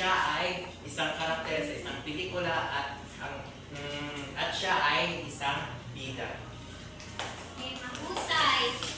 siya ay isang karakter sa isang pelikula at ang mm, at siya ay isang bida. Okay, mahusay.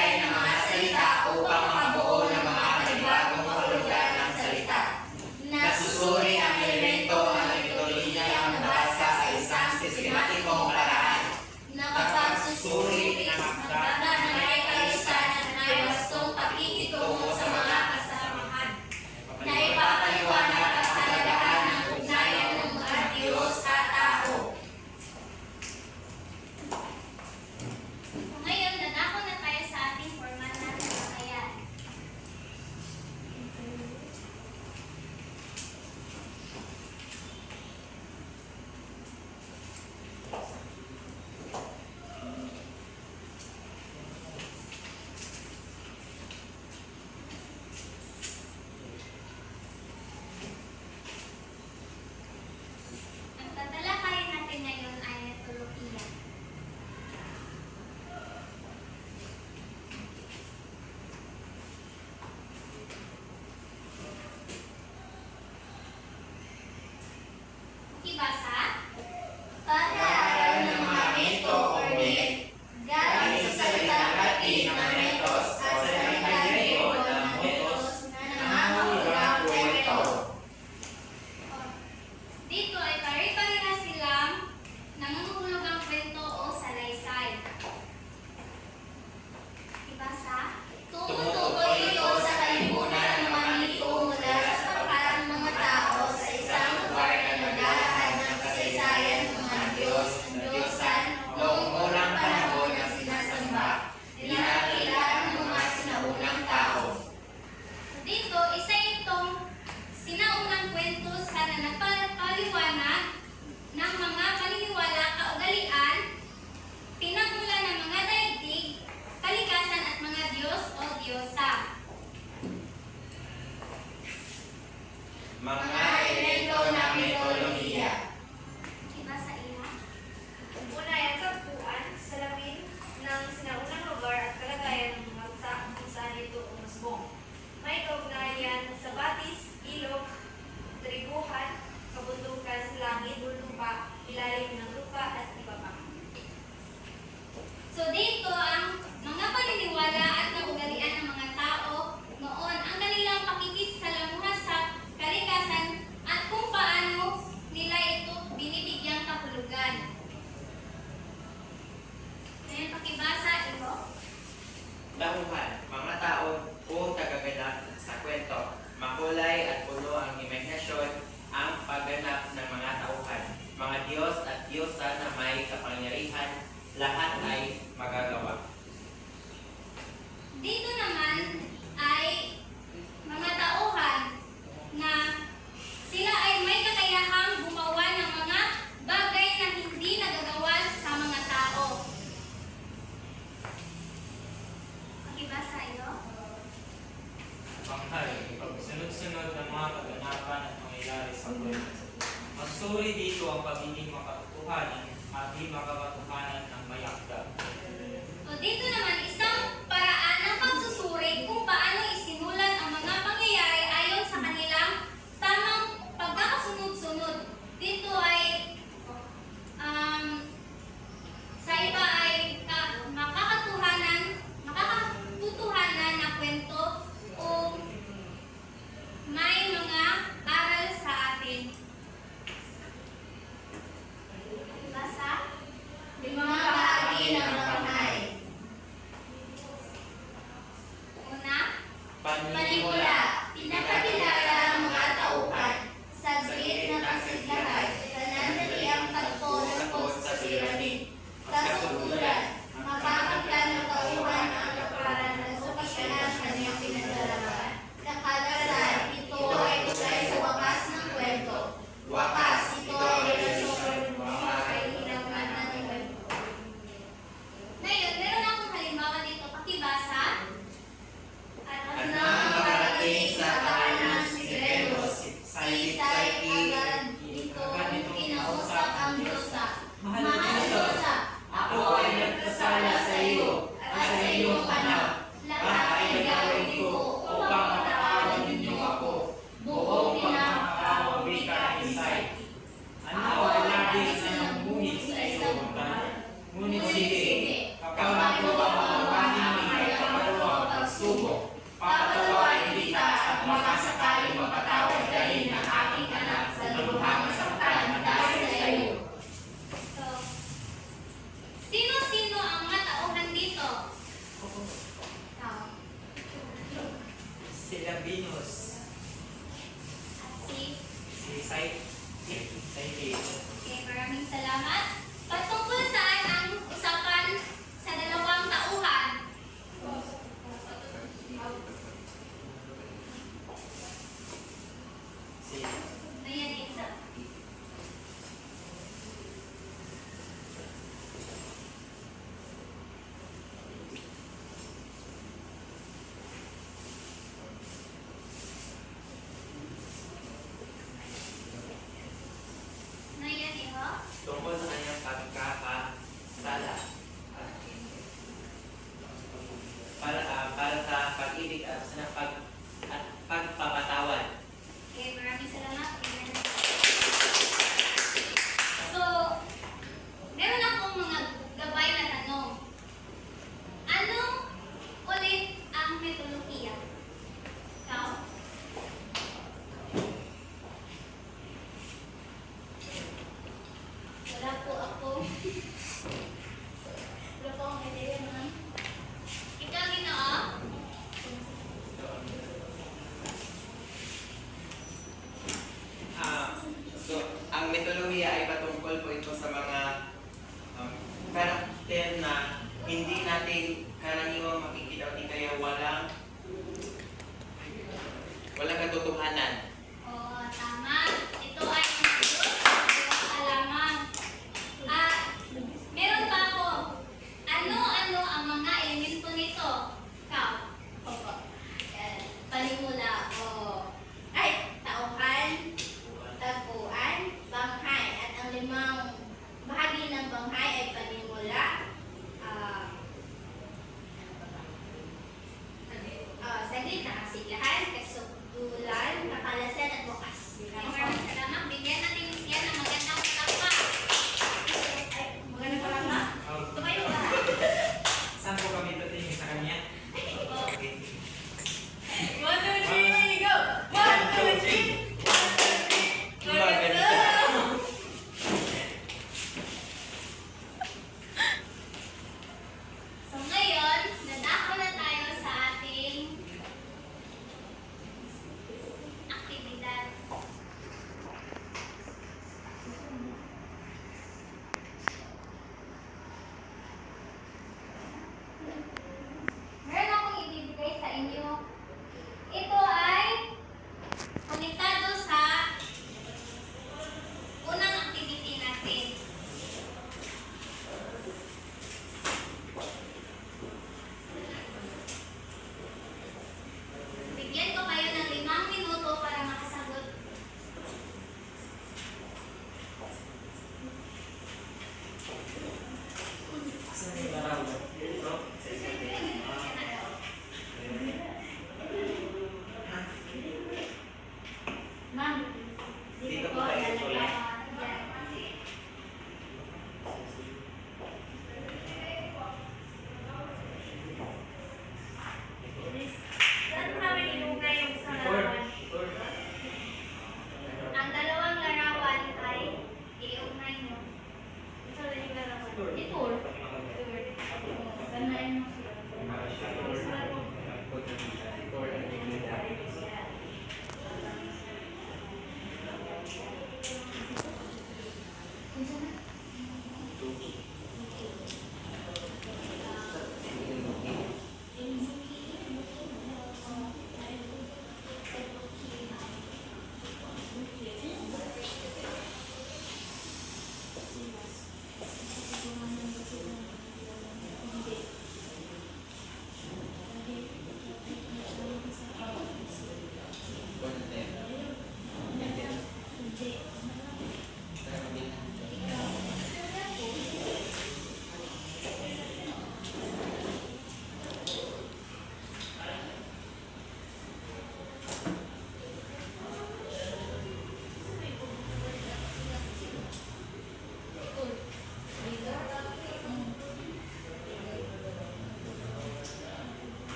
Dynamite. Diyosa. Ah. Mga mga kaganapan at mangyayari sa buhay. Masuri dito ang pagiging makatotohanan at di makabatuhanan ng mayakda. O dito naman Site. Thank you. Okay, maraming salamat. Patong as an FI hindi natin karaniwang makikita o di kaya walang walang katotohanan.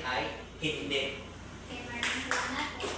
Ay hindi. Okay, maraming salamat.